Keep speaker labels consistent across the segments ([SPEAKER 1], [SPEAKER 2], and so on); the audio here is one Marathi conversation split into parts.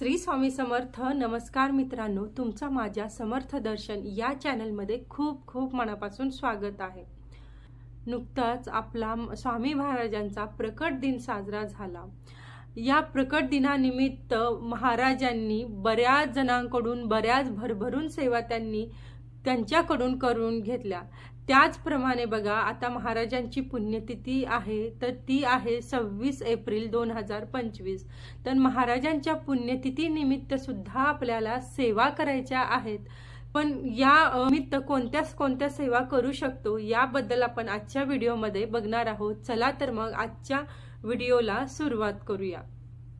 [SPEAKER 1] श्री स्वामी समर्थ नमस्कार मित्रांनो. तुमचा माझ्या समर्थ दर्शन या चॅनलमध्ये खूप खूप मनापासून स्वागत आहे. नुकताच आपला स्वामी महाराजांचा प्रकट दिन साजरा झाला. या प्रकट दिनानिमित्त महाराजांनी बऱ्याच जणांकडून बऱ्याच भरभरून सेवा त्यांनी त्यांच्याकडून करून घेतल्या. त्याचप्रमाणे बघा आता महाराजांची पुण्यतिथी आहे तर ती आहे सव्वीस एप्रिल दोन हजार पंचवीस. तर महाराजांच्या पुण्यतिथीनिमित्त सुद्धा आपल्याला सेवा करायच्या आहेत. पण या निमित्त कोणत्या कोणत्या सेवा करू शकतो याबद्दल आपण आजच्या व्हिडिओमध्ये बघणार आहोत. चला तर मग आजच्या व्हिडिओला सुरुवात करूया.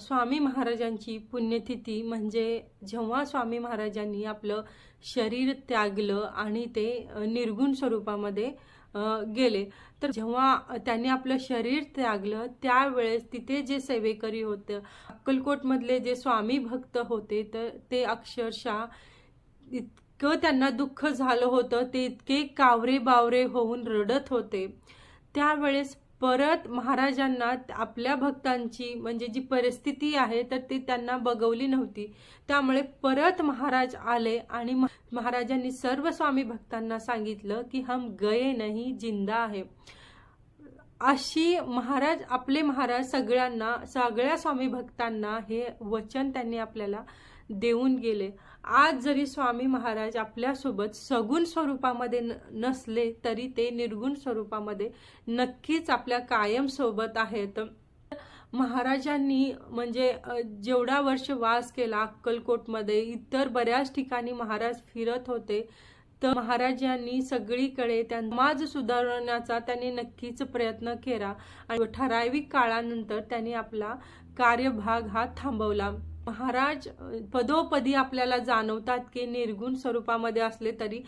[SPEAKER 1] स्वामी महाराजांची पुण्यतिथी म्हणजे जेव्हा स्वामी महाराजांनी आपलं शरीर त्यागलं आणि ते निर्गुण स्वरूपामध्ये गेले. तर जेव्हा त्यांनी आपलं शरीर त्यागलं त्यावेळेस तिथे जे सेवेकरी होते अक्कलकोटमधले जे स्वामी भक्त होते तर ते अक्षरशः इतकं त्यांना दुःख झालं होतं ते इतके कावरे बावरे होऊन रडत होते. त्यावेळेस परत महाराजांना आपल्या भक्तांची म्हणजे जी परिस्थिती आहे तर ती त्यांना बघवली नव्हती. त्यामुळे परत महाराज आले आणि म- महाराजांनी सर्व स्वामी भक्तांना सांगितलं की हम गये नाही जिंदा आहे. अशी महाराज आपले महाराज सगळ्यांना सगळ्या स्वामी भक्तांना हे वचन त्यांनी आपल्याला देऊन गेले. आज जरी स्वामी महाराज आपल्यासोबत सगुण स्वरूपामध्ये न- नसले तरी ते निर्गुण स्वरूपामध्ये नक्कीच आपल्या कायम सोबत आहेत. महाराजांनी म्हणजे जेवढा वर्ष वास केला अक्कलकोटमध्ये इतर बऱ्याच ठिकाणी महाराज फिरत होते तर महाराजांनी सगळीकडे त्या समाज सुधारण्याचा त्यांनी नक्कीच प्रयत्न केला आणि ठराविक काळानंतर त्यांनी आपला कार्यभाग हा थांबवला. महाराज पदोपदी आपल्याला जाणवतात की निर्गुण स्वरूपामध्ये असले तरी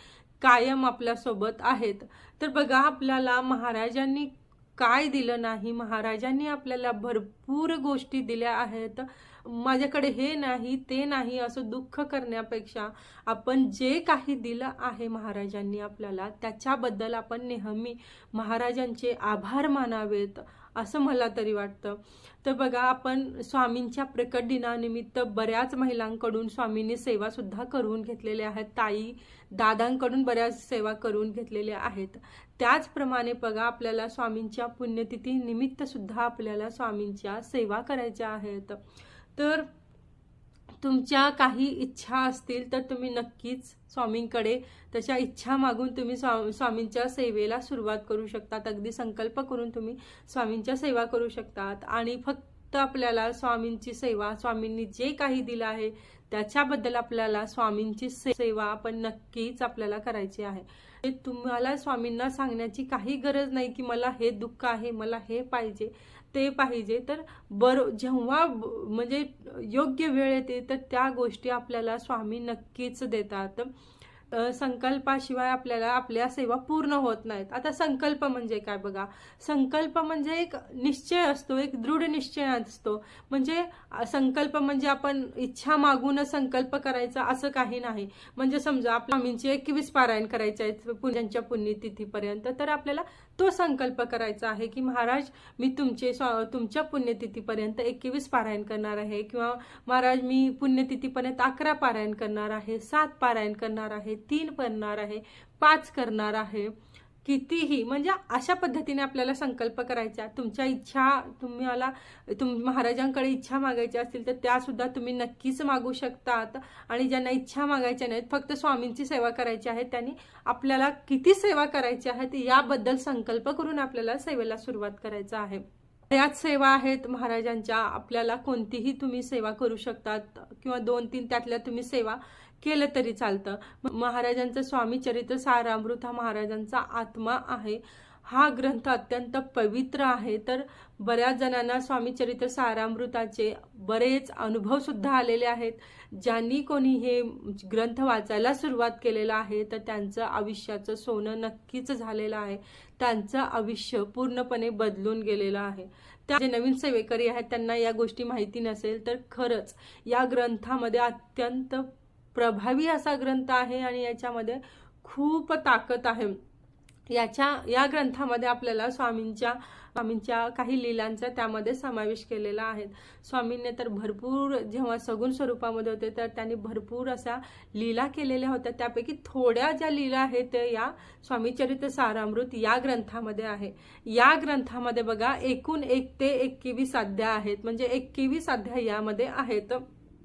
[SPEAKER 1] कायम आपल्यासोबत आहेत. तर बघा आपल्याला महाराजांनी काय दिलं नाही? महाराजांनी आपल्याला भरपूर गोष्टी दिल्या आहेत. माझ्याकडे हे नाही ते नाही असं दुःख करण्यापेक्षा आपण जे काही दिलं आहे महाराजांनी आपल्याला त्याच्याबद्दल आपण नेहमी महाराजांचे आभार मानावेत. असं मला तरी वाटतं. तर बघा आपण स्वामींच्या प्रकट दिनानिमित्त बऱ्याच महिलांकडून स्वामींनी सेवासुद्धा करून घेतलेल्या आहेत. ताई दादांकडून बऱ्याच सेवा करून घेतलेल्या आहेत. त्याचप्रमाणे बघा आपल्याला स्वामींच्या पुण्यतिथी आपल्याला स्वामींच्या सेवा करायच्या आहेत. तर तुमच्या काही इच्छा असतील तर तुम्ही नक्कीच स्वामींकडे तशा इच्छा मागून तुम्ही स्वा स्वामींच्या सेवेला सुरुवात करू शकतात. अगदी संकल्प करून तुम्ही स्वामींच्या सेवा करू शकतात. आणि फक्त आपल्याला स्वामींची सेवा स्वामींनी जे काही दिलं आहे त्याच्याबद्दल आपल्याला स्वामींची सेवा आपण नक्कीच आपल्याला करायची आहे. तुम्हाला स्वामींना सांगण्याची काही गरज नाही की मला हे दुःख आहे मला हे पाहिजे. ते पाहिजे. तर बर जेव्हा म्हणजे योग्य वेळ येते तर त्या गोष्टी आपल्याला स्वामी नक्कीच देतात. संकल्पाशिवाय आपल्याला आपल्या सेवा पूर्ण होत नाहीत. आता संकल्प म्हणजे काय बघा? संकल्प म्हणजे एक निश्चय असतो एक दृढ निश्चय असतो. म्हणजे संकल्प म्हणजे आपण इच्छा मागून संकल्प करायचा असं काही नाही. म्हणजे समजा आपल्या स्वामींचे एकवीस पारायण करायचे आहेत पुण्यांच्या पुण्यतिथीपर्यंत तर आपल्याला तो संकल्प करायचा आहे की महाराज मी तुमचे स्वा- तुमच्या पुण्यतिथीपर्यंत एकवीस पारायण करणार आहे किंवा महाराज मी पुण्यतिथीपर्यंत अकरा पारायण करणार आहे सात पारायण करणार आहे तीन करणार आहे पाच करणार आहे. कितीही म्हणजे अशा पद्धतीने आपल्याला संकल्प करायचा. तुमच्या इच्छा तुम्हाला तुम महाराजांकडे इच्छा मागायच्या असतील तर त्यासुद्धा तुम्ही नक्कीच मागू शकतात. आणि ज्यांना इच्छा मागायच्या नाहीत फक्त स्वामींची सेवा करायची आहे त्यांनी आपल्याला किती सेवा करायची आहे याबद्दल संकल्प करून आपल्याला सेवेला सुरुवात करायचं आहे. बऱ्याच सेवा आहेत महाराजांच्या आपल्याला कोणतीही तुम्ही सेवा करू शकतात किंवा दोन तीन त्यातल्या तुम्ही सेवा केलं तरी चालतं. महाराजांचं स्वामी चरित्र सारामृत हा महाराजांचा आत्मा आहे. हा ग्रंथ अत्यंत पवित्र आहे. तर बऱ्याच जणांना स्वामी चरित्र सारामृताचे बरेच अनुभव सुद्धा आलेले आहेत. ज्यांनी कोणी हे ग्रंथ वाचायला सुरुवात केलेलं आहे तर त्यांचं आयुष्याचं सोनं नक्कीच झालेलं आहे. त्यांचं आयुष्य पूर्णपणे बदलून गेलेलं आहे. त्या जे नवीन सेवेकरी आहेत त्यांना या गोष्टी माहिती नसेल तर खरंच या ग्रंथामध्ये अत्यंत प्रभावी असा ग्रंथ आहे आणि याच्यामध्ये खूप ताकद आहे. याच्या या ग्रंथामध्ये आपल्याला स्वामींच्या स्वामींच्या काही लीलांचा त्यामध्ये समावेश केलेला आहे. स्वामींनी तर भरपूर जेव्हा सगुण स्वरूपामध्ये होते तर त्यांनी भरपूर अशा लीला केलेल्या होत्या. त्यापैकी थोड्या ज्या लीला आहेत ते या स्वामीचरित्र सारामृत या ग्रंथामध्ये आहे. या ग्रंथामध्ये बघा एकूण एक ते एकवीस अध्याय आहेत. म्हणजे एकवीस अध्याय यामध्ये आहेत.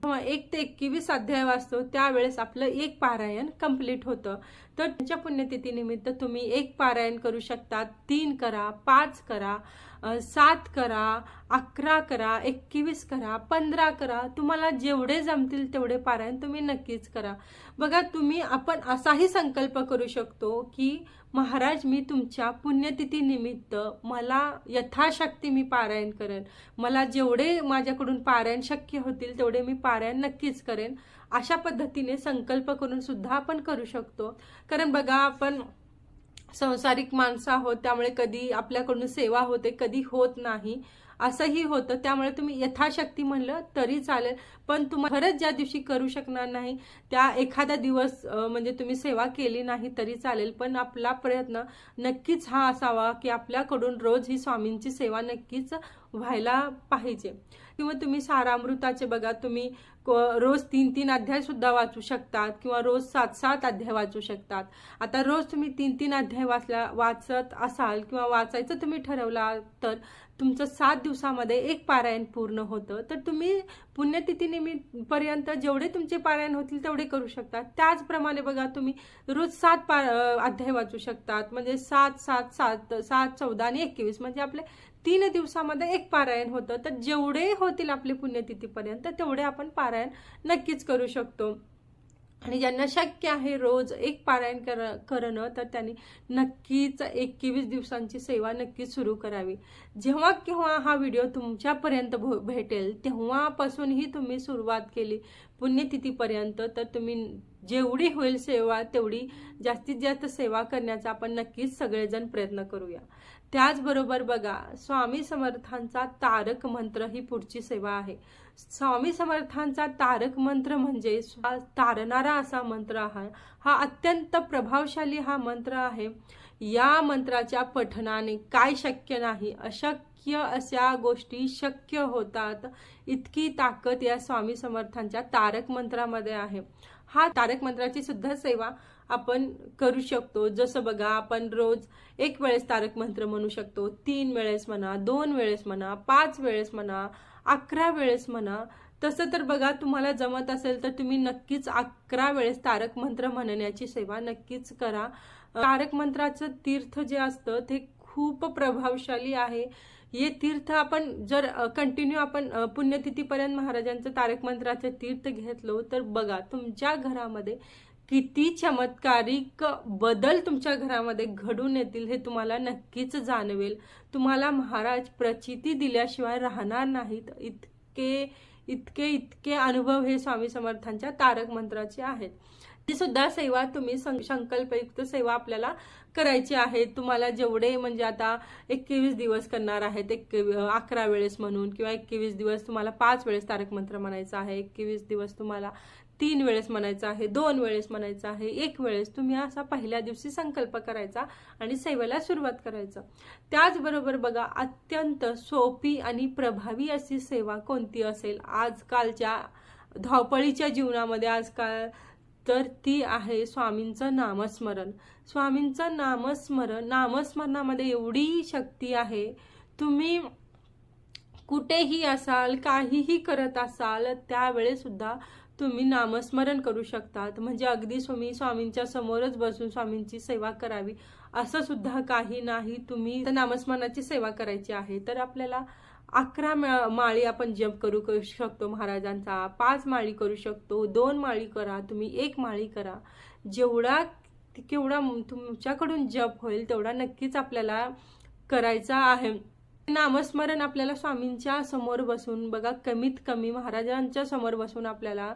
[SPEAKER 1] किंवा एक ते एकवीस अध्याय वाचतो. त्यावेळेस आपलं एक पारायण कंप्लीट होतं. तर त्यांच्या पुण्यतिथीनिमित्त तुम्ही एक पारायण करू शकता. तीन करा पाच करा. सात करा अकरा करा एकवीस करा पंधरा करा तुम्हाला जेवढे जमतील तेवढे पारायण तुम्ही नक्कीच करा. बघा तुम्ही आपण असाही संकल्प करू शकतो की महाराज मी तुमच्या पुण्यतिथीनिमित्त मला यथाशक्ती मी पारायण करेन. मला जेवढे माझ्याकडून पारायण शक्य होतील तेवढे मी पारायण नक्कीच करेन. अशा पद्धतीने संकल्प करून सुद्धा आपण करू शकतो. कारण बघा आपण संसारिक माणसं आहोत त्यामुळे कधी आपल्याकडून सेवा होते कधी होत नाही. असंही होतं त्यामुळे तुम्ही यथाशक्ती म्हणलं तरी चालेल. पण तुम्हाला खरंच ज्या दिवशी करू शकणार नाही त्या एखादा दिवस म्हणजे तुम्ही सेवा केली नाही तरी चालेल. पण आपला प्रयत्न नक्कीच हा असावा की आपल्याकडून रोज ही स्वामींची सेवा नक्कीच व्हायला पाहिजे. किंवा तुम्ही सारामृताचे बघा तुम्ही रोज तीन तीन अध्याय सुद्धा वाचू शकतात किंवा रोज सात सात अध्याय वाचू शकतात. आता रोज तुम्ही तीन तीन अध्याय वाचला वाचत असाल किंवा वाचायचं तुम्ही ठरवला तर तुमचं सात दिवसामध्ये एक पारायण पूर्ण होतं. तर तुम्ही पुण्यतिथीनिमित्तपर्यंत जेवढे तुमचे पारायण होतील तेवढे करू शकता. त्याचप्रमाणे बघा तुम्ही रोज सात पा अध्याय वाचू शकतात. म्हणजे सात सात सात सात चौदा आणि एकवीस. म्हणजे आपले तीन दिवसामध्ये एक पारायण होतं. तर जेवढे होतील आपले पुण्यतिथीपर्यंत तेवढे आपण पारायण नक्कीच करू शकतो. आणि ज्यांना शक्य आहे रोज एक पारायण कर करणं तर त्यांनी नक्कीच एकवीस दिवसांची सेवा नक्कीच सुरू करावी. जेव्हा केव्हा हा व्हिडिओ तुमच्यापर्यंत भो- भेटेल तेव्हापासूनही तुम्ही सुरुवात केली पुण्यतिथीपर्यंत तर तुम्ही जेवढी होईल सेवा तेवढी जास्तीत जास्त सेवा करण्याचा आपण नक्कीच सगळेजण प्रयत्न करूया. त्याचबरोबर बघा स्वामी समर्थांचा तारक मंत्र ही पुढची सेवा आहे. स्वामी समर्थांचा तारक मंत्र म्हणजे स्वा- तारणारा असा मंत्र आहे. हा अत्यंत प्रभावशाली हा मंत्र आहे. या मंत्राच्या पठणाने काय शक्य नाही अशक्य अशा गोष्टी शक्य होतात. इतकी ताकद या स्वामी समर्थांच्या तारक मंत्रामध्ये आहे. हा तारक मंत्राची सुद्धा सेवा आपण करू शकतो. जसं बघा आपण रोज एक वेळेस तारक मंत्र म्हणू शकतो तीन वेळेस म्हणा दोन वेळेस म्हणा पाच वेळेस म्हणा अकरा वेळेस म्हणा. तसं तर बघा तुम्हाला जमत असेल तर तुम्ही नक्कीच अकरा वेळेस तारक मंत्र म्हणण्याची सेवा नक्कीच करा. तारक मंत्राचं तीर्थ जे असतं ते खूप प्रभावशाली आहे. हे तीर्थ आपण जर कंटिन्यू आपण पुण्यतिथीपर्यंत महाराजांचं तारक मंत्राचं तीर्थ घेतलो तर बघा तुमच्या घरामध्ये किती चमत्कारिक बदल तुमच्या घरामध्ये घडून येतील हे तुम्हाला नक्कीच जाणवेल. तुम्हाला महाराज प्रचिती दिल्याशिवाय राहणार नाहीत. इतके इतके इतके अनुभव हे स्वामी समर्थांच्या तारक मंत्राचे आहेत. ती सुद्धा सेवा तुम्ही सं- संकल्पयुक्त सेवा आपल्याला करायची आहे. तुम्हाला जेवढे म्हणजे आता एकवीस दिवस करणार आहेत एक अकरा वेळेस म्हणून किंवा एकवीस दिवस तुम्हाला पाच वेळेस तारक मंत्र म्हणायचं आहे एकवीस दिवस तुम्हाला तीन वेळेस म्हणायचं आहे दोन वेळेस म्हणायचं आहे एक वेळेस. तुम्ही असा पहिल्या दिवशी संकल्प करायचा आणि सेवेला सुरुवात करायचं. त्याचबरोबर बघा अत्यंत सोपी आणि प्रभावी अशी सेवा कोणती असेल? आजकालच्या धावपळीच्या जीवनामध्ये आजकाल तर ती आहे स्वामींचं नामस्मरण. स्वामींचं नामस्मरण नामस्मरणामध्ये एवढी शक्ती आहे तुम्ही कुठेही असाल काहीही करत असाल त्यावेळेसुद्धा तुम्ही नामस्मरण करू शकतात. म्हणजे अगदी तुम्ही स्वामींच्या समोरच बसून स्वामींची सेवा करावी असं सुद्धा काही नाही. तुम्ही तर नामस्मरणाची सेवा करायची आहे. तर आपल्याला अकरा माळी आपण जप करू करू शकतो महाराजांचा. पाच माळी करू शकतो. दोन माळी करा. तुम्ही एक माळी करा. जेवढा केवढा तुमच्याकडून जप होईल तेवढा नक्कीच आपल्याला करायचा आहे. नामस्मरण आपल्याला स्वामींच्या समोर बसून बघा कमीत कमी महाराजांच्या समोर बसून आपल्याला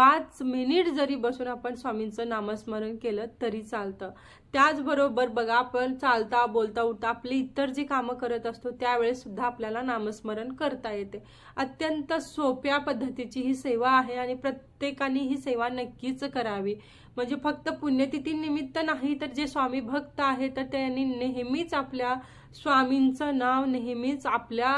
[SPEAKER 1] पाच मिनिट जरी बसून आपण स्वामींचं नामस्मरण केलं तरी चालतं. त्याचबरोबर बघा आपण चालता बोलता उठता आपली इतर जी कामं करत असतो त्यावेळेस सुद्धा आपल्याला नामस्मरण करता येते. अत्यंत सोप्या पद्धतीची ही सेवा आहे आणि प्रत्येकाने ही सेवा नक्कीच करावी. म्हणजे फक्त पुण्यतिथी निमित्त नाही तर जे स्वामी भक्त आहे तर त्यांनी नेहमीच आपल्या स्वामींचं नाव नेहमीच आपल्या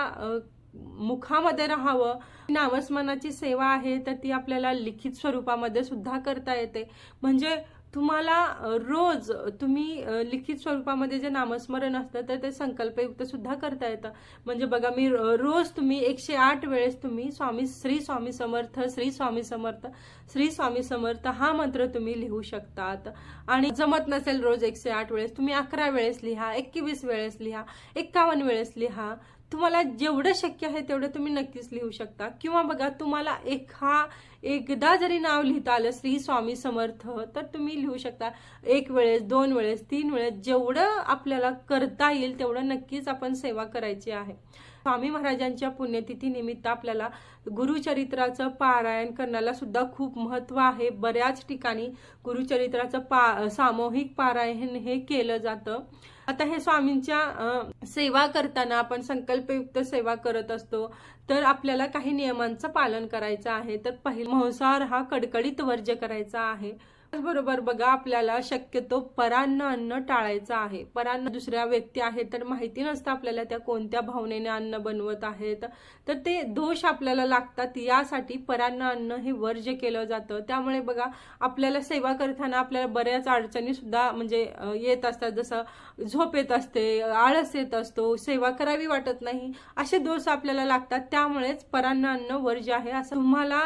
[SPEAKER 1] मुखामध्ये राहावं. नामस्मरणाची सेवा आहे तर ती आपल्याला लिखित स्वरूपामध्ये सुद्धा करता येते. म्हणजे तुम्हाला रोज तुम्ही लिखित स्वरूपामध्ये जे नामस्मरण असतं तर ते संकल्पयुक्त सुद्धा करता येतं. म्हणजे बघा मी रोज तुम्ही एकशे आठ वेळेस तुम्ही स्वामी श्री स्वामी समर्थ श्री स्वामी समर्थ श्री स्वामी समर्थ हा मंत्र तुम्ही लिहू शकतात. आणि जमत नसेल रोज एकशे आठ वेळेस तुम्ही अकरा वेळेस लिहा एकवीस वेळेस लिहा एक्कावन्न वेळेस लिहा. तुम्हाला जेवढं शक्य आहे तेवढं तुम्ही नक्कीच लिहू शकता. किंवा बघा तुम्हाला एका एकदा जरी नाव लिहिता आलं श्री स्वामी समर्थ तर तुम्ही लिहू शकता. एक वेळेस दोन वेळेस तीन वेळेस जेवढं आपल्याला करता येईल तेवढं नक्कीच आपण सेवा करायची आहे. स्वामी महाराजांच्या पुण्यतिथीनिमित्त आपल्याला गुरुचरित्राचं पारायण करण्याला सुद्धा खूप महत्त्व आहे. बऱ्याच ठिकाणी गुरुचरित्राचं पा सामूहिक पारायण हे केलं जातं. आता हे स्वामींच्या सेवा करताना आपण संकल्पयुक्त सेवा करत असतो तर आपल्याला काही नियमांचं पालन करायचं आहे. तर पहिला मांसाहार हा कडकडीत वर्ज्य करायचा आहे. त्याचबरोबर बघा आपल्याला शक्यतो परान्न अन्न टाळायचं आहे. परान्न दुसऱ्या व्यक्ती आहेत तर माहिती नसतं आपल्याला त्या कोणत्या भावनेने अन्न बनवत आहेत. तर ते दोष आपल्याला लागतात यासाठी परान्न अन्न हे वर्ज्य केलं जातं. त्यामुळे बघा आपल्याला सेवा करताना आपल्याला बऱ्याच अडचणी सुद्धा म्हणजे येत असतात. जसं झोप येत असते आळस येत असतो सेवा करावी वाटत नाही असे दोष आपल्याला लागतात. त्यामुळेच परान्न अन्न वर्ज्य आहे असं तुम्हाला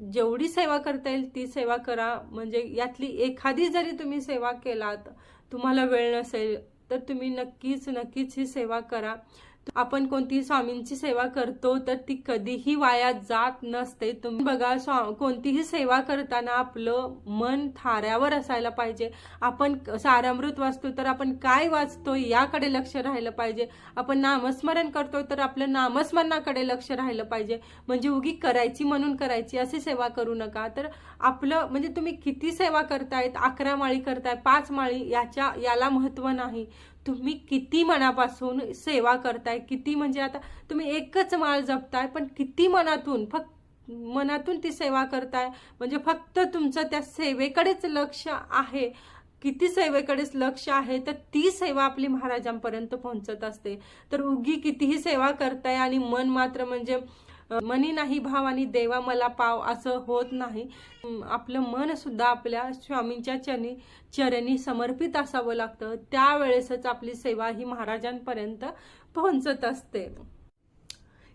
[SPEAKER 1] जेवढी सेवा करता येईल ती सेवा करा. म्हणजे यातली एखादी जरी तुम्ही सेवा केलात तुम्हाला वेळ नसेल तर तुम्ही नक्कीच नक्कीच ही सेवा करा. आपण कोणती स्वामींची सेवा करतो तर ती कधीही वाया जात नसते. तुम्ही बघा कोणतीही सेवा करताना आपलं मन थाऱ्यावर असायला पाहिजे. आपण सारामृत वाचतो तर आपण काय वाचतो याकडे लक्ष राहिलं पाहिजे. आपण नामस्मरण करतो तर आपलं नामस्मरणाकडे लक्ष राहिलं पाहिजे. म्हणजे उगी करायची म्हणून करायची अशी सेवा करू नका. तर आपलं म्हणजे तुम्ही किती सेवा करतायत अकरा माळी करताय पाच माळी याच्या याला महत्त्व नाही. तुम्ही किती मनापासून सेवा करताय किती म्हणजे आता तुम्ही एकच माळ जपताय पण किती मनातून फक्त मनातून ती सेवा करताय? म्हणजे फक्त तुमचं त्या सेवेकडेच लक्ष आहे. किती सेवेकडेच लक्ष आहे तर ती सेवा आपली महाराजांपर्यंत पोहोचत असते. तर उगी कितीही सेवा करताय आणि मन मात्र म्हणजे मनी नाही भाव आणि देवा मला पाव असं होत नाही. आपलं मन सुद्धा आपल्या स्वामींच्या चरणी चरणी समर्पित असावं लागतं. त्यावेळेसच आपली सेवा ही महाराजांपर्यंत पोहोचत असते.